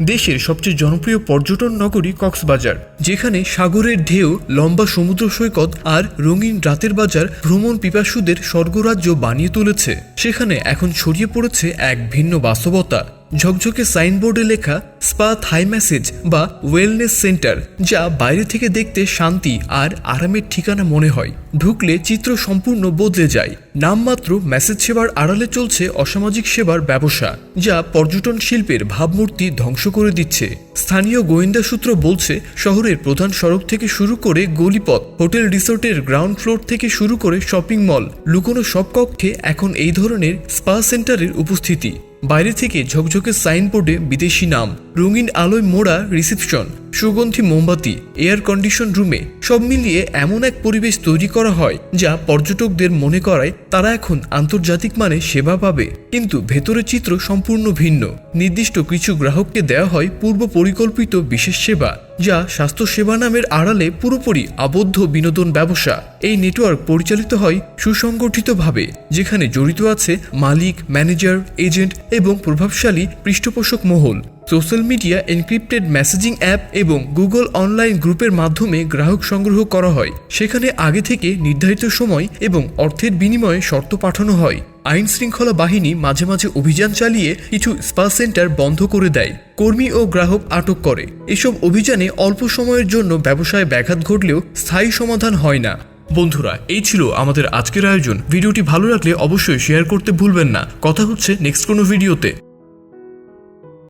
দেশের সবচেয়ে জনপ্রিয় পর্যটন নগরী কক্সবাজার, যেখানে সাগরের ঢেউ, লম্বা সমুদ্র সৈকত আর রঙিন রাতের বাজার ভ্রমণ পিপাসুদের স্বর্গরাজ্য বানিয়ে তুলেছে। সেখানে এখন ছড়িয়ে পড়েছে এক ভিন্ন বাস্তবতা। ঝকঝকে সাইনবোর্ডে লেখা স্পা থাই ম্যাসেজ বা ওয়েলনেস সেন্টার, যা বাইরে থেকে দেখতে শান্তি আর আরামের ঠিকানা মনে হয়। ঢুকলে চিত্র সম্পূর্ণ বদলে যায়। নামমাত্র মেসেজ সেবার আড়ালে চলছে অসামাজিক সেবার ব্যবসা, যা পর্যটন শিল্পের ভাবমূর্তি ধ্বংস করে দিচ্ছে। স্থানীয় গোয়েন্দা সূত্র বলছে, শহরের প্রধান সড়ক থেকে শুরু করে গলিপথ, হোটেল রিসোর্টের গ্রাউন্ড ফ্লোর থেকে শুরু করে শপিং মল, লুকোনো সব কক্ষে এখন এই ধরনের স্পা সেন্টারের উপস্থিতি। বাইরে থেকে ঝকঝকে সাইনবোর্ডে বিদেশি নাম রঙিন আলোয় মোড়া রিসেপশন। সুগন্ধি মোমবাতি এয়ার কন্ডিশন রুমে সব মিলিয়ে এমন এক পরিবেশ তৈরি করা হয় যা পর্যটকদের মনে করায় তারা এখন আন্তর্জাতিক মানে সেবা পাবে। কিন্তু ভেতরের চিত্র সম্পূর্ণ ভিন্ন। নির্দিষ্ট কিছু গ্রাহককে দেওয়া হয় পূর্ব পরিকল্পিত বিশেষ সেবা, যা স্বাস্থ্যসেবা নামের আড়ালে পুরোপুরি আবদ্ধ বিনোদন ব্যবসা। এই নেটওয়ার্ক পরিচালিত হয় সুসংগঠিতভাবে, যেখানে জড়িত আছে মালিক, ম্যানেজার, এজেন্ট এবং প্রভাবশালী পৃষ্ঠপোষক মহল। Social media encrypted messaging app এবং গুগল অনলাইন গ্রুপের মাধ্যমে গ্রাহক সংগ্রহ করা হয়। সেখানে আগে থেকে নির্ধারিত সময় এবং অর্থের বিনিময়ে শর্ত পাঠানো হয়। আইন শৃঙ্খলা বাহিনী মাঝে মাঝে অভিযান চালিয়ে কিছু স্পা সেন্টার বন্ধ করে দেয়। কর্মী ও গ্রাহক আটক করে। এসব অভিযানে অল্প সময়ের জন্য ব্যবসায় ব্যাঘাত ঘটলেও স্থায়ী সমাধান হয় না। বন্ধুরা, এই ছিল আমাদের আজকের আয়োজন। ভিডিওটি ভালো লাগলে অবশ্যই শেয়ার করতে ভুলবেন না। কথা হচ্ছে নেক্সট কোনো ভিডিওতে